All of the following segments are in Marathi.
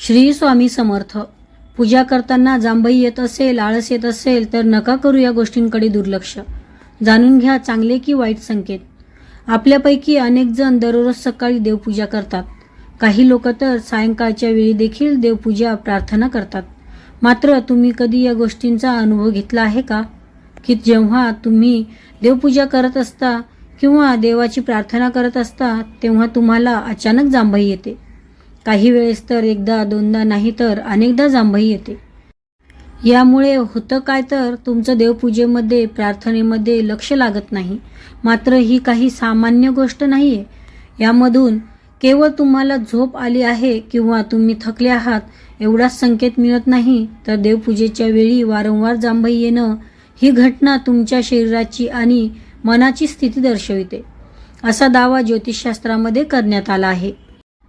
श्री स्वामी समर्थ. पूजा करताना जांभई येत असेल आळस येत असेल तर नका करू या गोष्टींकडे दुर्लक्ष. जाणून घ्या चांगले की वाईट संकेत. आपल्यापैकी अनेक जण दररोज सकाळी देवपूजा करतात. काही लोक तर सायंकाळच्या वेळी देखील देवपूजा प्रार्थना करतात. मात्र तुम्ही कधी या गोष्टींचा अनुभव घेतला आहे का? की जेव्हा तुम्ही देवपूजा करत असता किंवा देवाची प्रार्थना करत असता तेव्हा तुम्हाला अचानक जांभई येते. काही वेळेस तर एकदा दोनदा नाही तर अनेकदा जांभई येते. यामुळे होतं काय तर तुमचं देवपूजेमध्ये प्रार्थनेमध्ये लक्ष लागत नाही. मात्र ही काही सामान्य गोष्ट नाही आहे यामधून केवळ तुम्हाला झोप आली आहे किंवा तुम्ही थकले आहात एवढाच संकेत मिळत नाही तर देवपूजेच्या वेळी वारंवार जांभई येणं ही घटना तुमच्या शरीराची आणि मनाची स्थिती दर्शविते. असा दावा ज्योतिषशास्त्रामध्ये करण्यात आला आहे.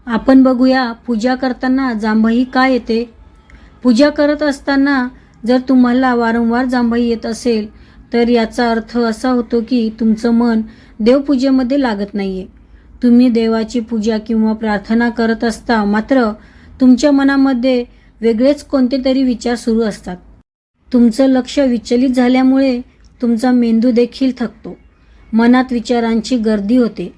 आपण बघूया पूजा करताना जांभई का येते? पूजा करत असताना जर तुम्हाला वारंवार जांभई येत असेल तर याचा अर्थ असा होतो की तुमचं मन देवपूजेमध्ये लागत नाही आहे तुम्ही देवाची पूजा किंवा प्रार्थना करत असता मात्र तुमच्या मनामध्ये वेगळेच कोणते तरी विचार सुरू असतात. तुमचं लक्ष विचलित झाल्यामुळे तुमचा मेंदू देखील थकतो. मनात विचारांची गर्दी होते.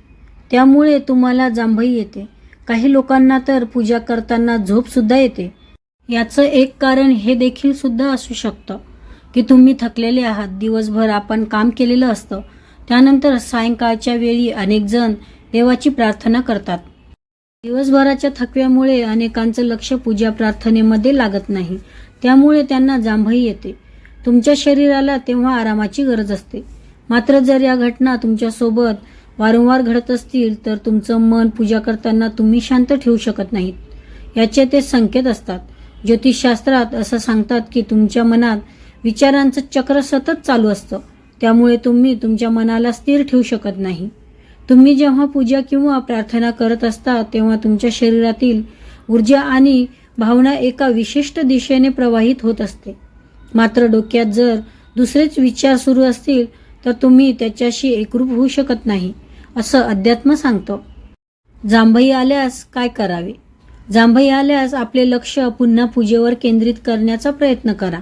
त्यामुळे तुम्हाला जांभई येते. काही लोकांना तर पूजा करताना झोपसुद्धा येते. याचं एक कारण हे देखील सुद्धा असू शकतं की तुम्ही थकलेले आहात. दिवसभर आपण काम केलेलं असतं. त्यानंतर सायंकाळच्या वेळी अनेक जण देवाची प्रार्थना करतात. दिवसभराच्या थकव्यामुळे अनेकांचं लक्ष पूजा प्रार्थनेमध्ये लागत नाही. त्यामुळे त्यांना जांभई येते. तुमच्या शरीराला तेव्हा आरामाची गरज असते. मात्र जर या घटना तुमच्यासोबत वारंवार घडत असतील तर तुमचं मन पूजा करताना तुम्ही शांत ठेवू शकत नाहीत. याचे ते संकेत असतात. ज्योतिषशास्त्रात असं सांगतात की तुमच्या मनात विचारांचं चक्र सतत चालू असतं. त्यामुळे तुम्ही तुमच्या मनाला स्थिर ठेवू शकत नाही. तुम्ही जेव्हा पूजा किंवा प्रार्थना करत असता तेव्हा तुमच्या शरीरातील ऊर्जा आणि भावना एका विशिष्ट दिशेने प्रवाहित होत असते. मात्र डोक्यात जर दुसरेच विचार सुरू असतील तर तुम्ही त्याच्याशी एकरूप होऊ शकत नाही. असं अध्यात्म सांगतं. जांभई आल्यास काय करावे? जांभई आल्यास आपले लक्ष पुन्हा पूजेवर केंद्रित करण्याचा प्रयत्न करा.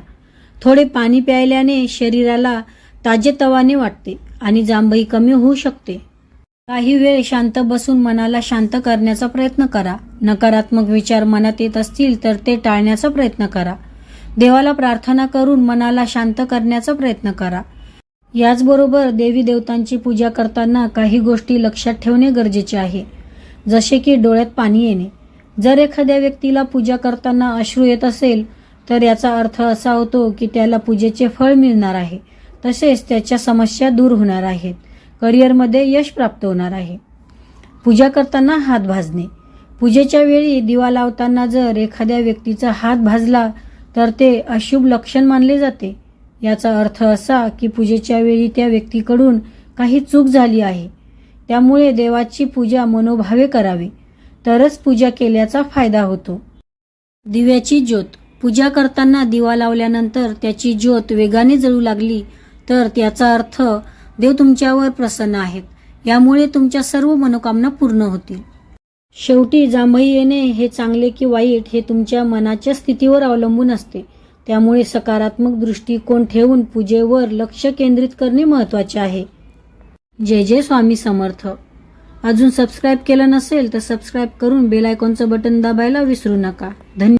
थोडे पाणी प्यायल्याने शरीराला ताजेतवाने वाटते आणि जांभई कमी होऊ शकते. काही वेळ शांत बसून मनाला शांत करण्याचा प्रयत्न करा. नकारात्मक विचार मनात येत असतील तर ते टाळण्याचा प्रयत्न करा. देवाला प्रार्थना करून मनाला शांत करण्याचा प्रयत्न करा. याचबरोबर देवी देवतांची पूजा करताना काही गोष्टी लक्षात ठेवणे गरजेचे आहे. जसे की डोळ्यात पाणी येणे. जर एखाद्या व्यक्तीला पूजा करताना अश्रू येत असेल तर याचा अर्थ असा होतो की त्याला पूजेचे फळ मिळणार आहे. तसेच त्याच्या समस्या दूर होणार आहेत. करिअरमध्ये यश प्राप्त होणार आहे. पूजा करताना हात भाजणे. पूजेच्या वेळी दिवा लावताना जर एखाद्या व्यक्तीचा हात भाजला तर ते अशुभ लक्षण मानले जाते. याचा अर्थ असा की पूजेच्या वेळी त्या व्यक्तीकडून काही चूक झाली आहे. त्यामुळे देवाची पूजा मनोभावे करावी. तरच पूजा केल्याचा फायदा होतो. दिव्याची ज्योत. पूजा करताना दिवा लावल्यानंतर त्याची ज्योत वेगाने जळू लागली तर त्याचा अर्थ देव तुमच्यावर प्रसन्न आहेत. यामुळे तुमच्या सर्व मनोकामना पूर्ण होतील. शेवटी जांभई येणे हे चांगले की वाईट हे तुमच्या मनाच्या स्थितीवर अवलंबून असते. त्यामुळे सकारात्मक दृष्टिकोन ठेवून पूजेवर लक्ष केंद्रित करणे महत्त्वाचे आहे. जय जय स्वामी समर्थ. अजून सबस्क्राईब केलं नसेल तर सबस्क्राईब करून बेल आयकॉनचं बटन दाबायला विसरू नका. धन्यवाद.